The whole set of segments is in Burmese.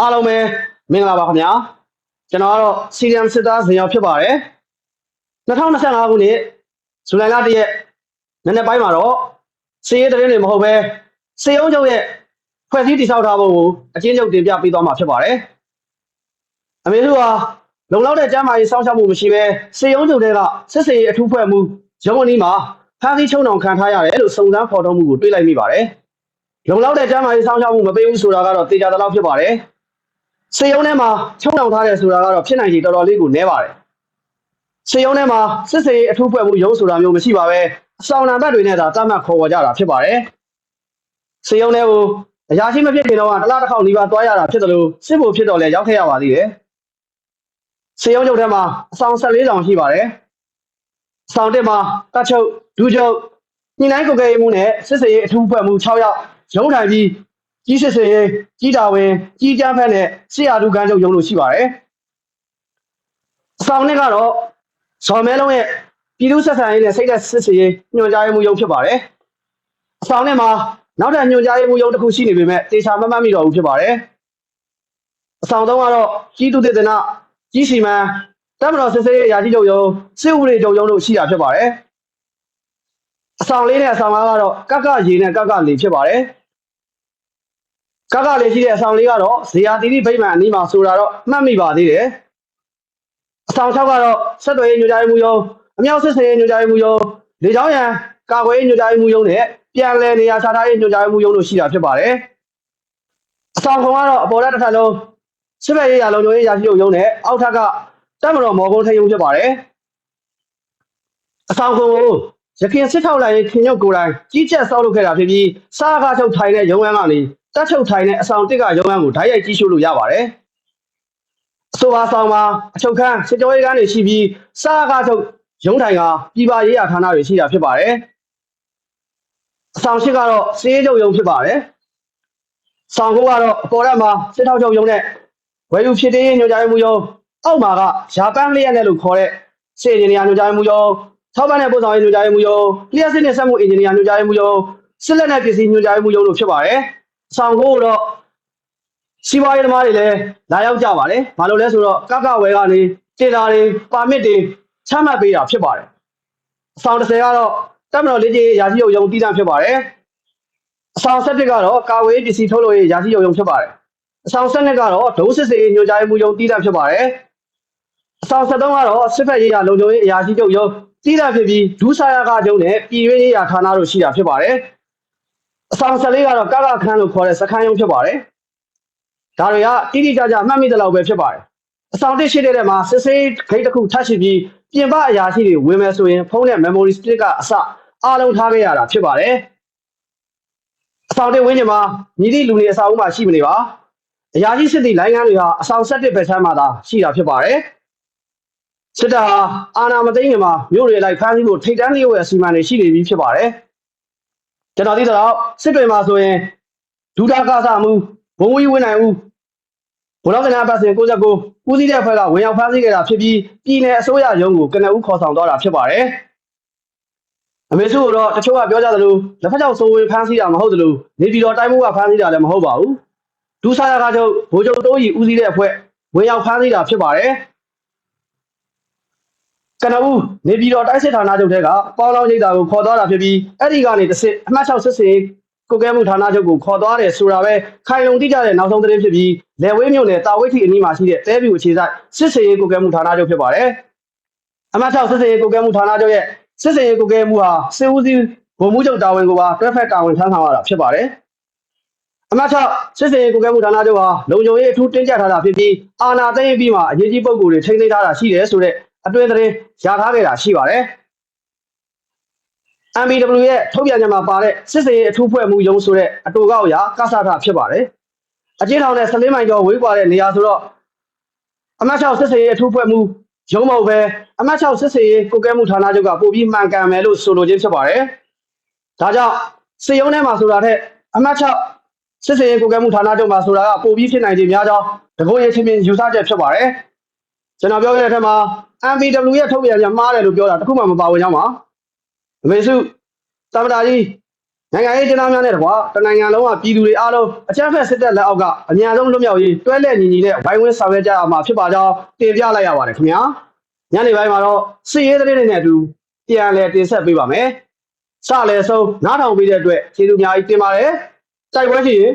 အားလုံးပဲမင်္ဂလာပါခင်ဗျာကျွန်တော်ကတော့စီရမ်စစ်သားဇင်ရောက်ဖြစ်ပါတယ်2025ခုနှစ်ဇူလိုင်လ1ရက်နည်းနည်းပိုင်းမှာတော့စီရေးတရင်တွေမဟုတ်ပဲစေအောင်ချုပ်ရဲ့ဖွဲ့စည်းတည်ဆောက်ထားဖို့ကိုအချင်းချုပ်တင်ပြပေးသွားမှာဖြစ်ပါတယ်အမေတို့ဟာလုံလောက်တဲ့ကျမ်းမာရေးစောင့်ရှောက်မှုမရှိပဲစေအောင်ချုပ်တွေကစစ်စေရေးအထူးဖွဲ့မှုရုံးအနီးမှာဖမ်းဆီးချုံအောင်ခံထားရတယ်လို့စုံစမ်းဖော်ထုတ်မှုကိုတွေ့လိုက်မိပါတယ်လုံလောက်တဲ့ကျမ်းမာရေးစောင့်ရှောက်မှုမပေးဘူးဆိုတာကတော့တေချာတလောက်ဖြစ်ပါတယ် စေယုံထဲမှာချုံနှောင်ထားတယ်ဆိုတာကတော့ဖြစ်နိုင်ခြေတော်တော်လေးကိုနည်းပါတယ်စေယုံထဲမှာစစ်စေးအထူးဖွဲ့မှုရုံးဆိုတာမျိုးမရှိပါပဲအဆောင်နံပါတ်တွေနဲ့သာတတ်မှတ်ခေါ်ဝေါ်ကြတာဖြစ်ပါတယ်စေယုံထဲကိုအရာရှိမဖြစ်ခင်တော့ကတစ်လားတစ်ခေါက်နီးပါးတွားရတာဖြစ်တယ်လို့စစ်ဖို့ဖြစ်တော့လဲရောက်ခဲ့ရပါသေးတယ်စေယုံချုပ်ထဲမှာအဆောင်14ဆောင်ရှိပါတယ်အဆောင်တစ်မှာတတ်ချုပ်ဒူးချုပ်ညှိနှိုင်းကိုယ်ကဲရေးမှုနဲ့စစ်စေးအထူးဖွဲ့မှု6ယောက်ရုံးထိုင်ပြီး ကြီးစစ်စေရေးကြီးတာဝင်ကြီးကျန်းဖက်နဲ့ဆရာလူကန်းချုပ်ရုံးလို့ရှိပါတယ်။အဆောင်နဲ့ကတော့ဇော်မဲလုံးရဲ့ပြည်သူဆက်ဆံရေးနဲ့စိတ်သက်စစ်စေရေးညွှန်ကြားရေးမှူးရုံးဖြစ်ပါတယ်။အဆောင်နဲ့မှာနောက်ထပ်ညွှန်ကြားရေးမှူးရုံးတစ်ခုရှိနေပေမဲ့တေချာမမှတ်မိတော့ဘူးဖြစ်ပါတယ်။အဆောင်သုံးကတော့ကြီးသူတေသနာကြီးစီမံတပ်မတော်စစ်စေရေးအရာရှိချုပ်ရုံးစစ်ဥပဒေချုပ်ရုံးတို့ရှိတာဖြစ်ပါတယ်။အဆောင်လေးနဲ့အဆောင်ကားကတော့ကက်ကရေနဲ့ကက်ကလေဖြစ်ပါတယ်။ ကကလေးရှိတဲ့အဆောင်လေးကတော့ဇေယျတိတိဗိမာန်အနီးမှာဆိုတာတော့မှတ်မိပါသေးတယ်။အဆောင်6ကတော့ဆက်သွယ်ရေးညွှန်ကြားရေးမှူးရုံးအမြောက်စစ်ဆေးရေးညွှန်ကြားရေးမှူးရုံးလေကြောင်းရန်ကာကွယ်ရေးညွှန်ကြားရေးမှူးရုံးနဲ့ပြန်လည်နေရာချထားရေးညွှန်ကြားရေးမှူးရုံးတို့ရှိတာဖြစ်ပါတယ်။အဆောင်ခုံကတော့အပေါ်တက်တစ်ထပ်လုံးစစ်ဘက်ရေးရာလုံခြုံရေးရာရှိချုပ်ရုံးနဲ့အောက်ထပ်ကတပ်မတော်မော်ကုန်းထရုံးဖြစ်ပါတယ်။အဆောင်ခုံကိုရခင်စစ်ထောက်လိုင်းခင်ညုတ်ကိုယ်တိုင်ကြီးကြပ်ဆောက်လုပ်ခဲ့တာဖြစ်ပြီးစားကားချုပ်ထိုင်တဲ့ရုံးခန်းကနေ တက်ချုပ်ထိုင်တဲ့အဆောင်တစ်ကရုံးခန်းကိုဓာတ်ရိုက်ကြီးရှုလို့ရပါတယ်။အဆိုပါဆောင်မှာအချုပ်ခန်းစစ်ကြောရေးခန်းတွေရှိပြီးစားကားချုပ်ရုံးထိုင်ကပြည်ပါရေးရာဌာနတွေရှိတာဖြစ်ပါတယ်။အဆောင်ရှိကတော့စေးချုပ်ရုံးဖြစ်ပါတယ်။ဆောင်ကုန်းကတော့အပေါ်ရက်မှာစစ်ထောက်ချုပ်ရုံးနဲ့ဝယ်ယူဖြစ်တဲ့ညွှန်ကြားရေးမှူးရုံးအောက်မှာကဂျပန်လျက်နဲ့လို့ခေါ်တဲ့စေအင်ဂျင်နီယာညွှန်ကြားရေးမှူးရုံးထောက်ပံ့တဲ့ပို့ဆောင်ရေးညွှန်ကြားရေးမှူးရုံးလျှက်စစ်နဲ့စက်မှုအင်ဂျင်နီယာညွှန်ကြားရေးမှူးရုံးစစ်လက်နက်ပစ္စည်းညွှန်ကြားရေးမှူးရုံးတို့ဖြစ်ပါတယ်။ ဆောင်ကိုတော့စီးပွားရေးသမားတွေလည်းလာရောက်ကြပါတယ်။ဘာလို့လဲဆိုတော့ကကဝဲကနေတင်တာတွေပါမစ်တွေချမှတ်ပေးတာဖြစ်ပါတယ်။အဆောင်30ကတော့တက်မတော်လေးကြီးရာရှိချုပ်ရုံးတည်တံ့ဖြစ်ပါတယ်။အဆောင်7ကတော့ကာဝေးပစ္စည်းထုတ်လုပ်ရေးရာရှိချုပ်ရုံးဖြစ်ပါတယ်။အဆောင်7ကတော့ဒုစစ်စေးညွှန်ကြားရေးမှူးရုံးတည်တံ့ဖြစ်ပါတယ်။အဆောင်73ကတော့စစ်ဖက်ရေးရာလုံခြုံရေးအရာရှိချုပ်ရုံးတည်တံ့ဖြစ်ပြီးဒူးဆာယာကကျုံးနဲ့ပြည်တွင်းရေးရာဌာနတို့ရှိတာဖြစ်ပါတယ်။ အဆောင်14ကတော့ကကခန်းလို့ခေါ်တဲ့စခန်းရုံးဖြစ်ပါတယ်။ဒါတွေကတိတိကျကျမှတ်မိတဲ့လောက်ပဲဖြစ်ပါတယ်။အဆောင်တစ်ရှိတဲ့ထဲမှာစစ်စေးဂိတ်တစ်ခုထပ်ရှိပြီးပြင်ပအရာရှိတွေဝင်မယ်ဆိုရင်ဖုန်းနဲ့ memory stick ကအစအားလုံးထားခဲ့ရတာဖြစ်ပါတယ်။အဆောင်တစ်ဝင်းကျင်မှာမြည်သည့်လူနေအဆောင်အုံးမှာရှိမနေပါ။အရာရှိစစ်သည့်လိုင်းကန်းတွေဟာအဆောင်7ဘက်ဆမ်းမှာသာရှိတာဖြစ်ပါတယ်။စစ်တပ်ဟာအာဏာမသိမ်းခင်မှာမြို့တွေလိုက်ဖမ်းဆီးဖို့ထိတ်တန်းလျက်ရဲ့အစီအမံတွေရှိနေပြီဖြစ်ပါတယ်။ ကျွန်တော်သိတော့စစ်တွေမှာဆိုရင်ဒူတာကာစာမှုဘုံဝီဝင်းနိုင်ဦးဘုလောက်ကနာပတ်စင်69ဦးစီးတဲ့အဖွဲ့ကဝင်ရောက်ဖမ်းဆီးခဲ့တာဖြစ်ပြီးပြည်내အစိုးရရုံးကိုကနဦးခေါ်ဆောင်သွားတာဖြစ်ပါတယ်။အမေစုကတော့တချို့ကပြောကြသလိုလက်ဖက်ချောက်စိုးဝင်ဖမ်းဆီးတာမဟုတ်သလိုနေပြည်တော်တိုင်းမှုကဖမ်းဆီးတာလည်းမဟုတ်ပါဘူး။ဒူဆာယာကချုပ်ဗိုလ်ချုပ်တိုးကြီးဦးစီးတဲ့အဖွဲ့ဝင်ရောက်ဖမ်းဆီးတာဖြစ်ပါတယ်။ ကနဦးနေပြည်တော်တိုင်းစစ်ဌာနချုပ်ထဲကပေါင်းလောင်းရိပ်သာကိုခေါ်သွားတာဖြစ်ပြီးအဲ့ဒီကနေတစ်စစ်အမှတ်6စစ်စင်ကိုကဲမှုဌာနချုပ်ကိုခေါ်သွားတယ်ဆိုတာပဲခိုင်လုံတိကျတဲ့နောက်ဆုံးသတင်းဖြစ်ပြီးလေဝေးမြို့နယ်တာဝိထီအနီးမှာရှိတဲ့တဲပြူအခြေစိုက်စစ်စင်ရေးကိုကဲမှုဌာနချုပ်ဖြစ်ပါတယ်။အမှတ်6စစ်စင်ရေးကိုကဲမှုဌာနချုပ်ရဲ့စစ်စင်ရေးကိုကဲမှုဟာစစ်ဦးစီးဗိုလ်မှူးချုပ်တာဝန်ကိုပါတွဲဖက်တာဝန်ထမ်းဆောင်ရတာဖြစ်ပါတယ်။အမှတ်6စစ်စင်ရေးကိုကဲမှုဌာနချုပ်ဟာလုံခြုံရေးအထူးတင်းကျပ်ထားတာဖြစ်ပြီးအာဏာသိမ်းပြီးမှအရေးကြီးပုံကိုယ်တွေထိန်းသိမ်းထားတာရှိတယ်ဆိုတဲ့ အတွင်းသတင်းရထားခဲ့တာရှိပါတယ်။ MBW ရဲ့ထုတ်ပြန်ချက်မှာပါတဲ့စစ်စေးအထူးဖွဲ့မှုရုံးဆိုတဲ့အတူကောက်ရာကဆထဖြစ်ပါတယ်။အကျဉ်းထောင်နဲ့14မိုင်ကျော်ဝေးကွာတဲ့နေရာဆိုတော့အမတ်6စစ်စေးအထူးဖွဲ့မှုရုံးမဟုတ်ပဲအမတ်6စစ်စေးကိုကဲမှုဌာနချုပ်ကပို့ပြီးမှန်ကန်မယ်လို့ဆိုလိုခြင်းဖြစ်ပါတယ်။ဒါကြောင့်စေယုံထဲမှာဆိုတာထက်အမတ်6စစ်စေးကိုကဲမှုဌာနချုပ်မှာဆိုတာကပို့ပြီးဖြစ်နိုင်ခြင်းများကြောင်းတကုတ်ရချင်းချင်းယူဆချက်ဖြစ်ပါတယ်။ ကျွန်တော်ပြောခဲ့တဲ့အထက်မှာ MBW ရဲ့ထုတ်ပြန်ချက်မှားတယ်လို့ပြောတာတခုမှမပါဝင်ကြောင်းပါ။အမေစုသမ္မတကြီးနိုင်ငံရေးကျင်းသားများနဲ့တကွာတနိုင်ငံလုံးကပြည်သူတွေအားလုံးအကြမ်းဖက်စစ်တပ်လက်အောက်ကအများဆုံးလွတ်မြောက်ရေးတွဲလက်ညီညီနဲ့ဝိုင်းဝန်းဆောင်ရွက်ကြရမှာဖြစ်ပါကြောင်းတင်ပြလိုက်ရပါတယ်ခင်ဗျာညနေပိုင်းမှာတော့စစ်ရေးသတင်းတွေနဲ့အတူပြန်လည်တင်ဆက်ပေးပါမယ်စလည်းဆုံးနားထောင်ပေးတဲ့အတွက်ကျေးဇူးအများကြီးတင်ပါတယ်စိုက်ပွဲရှိရင်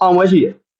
အောင်ပွဲရှိတယ်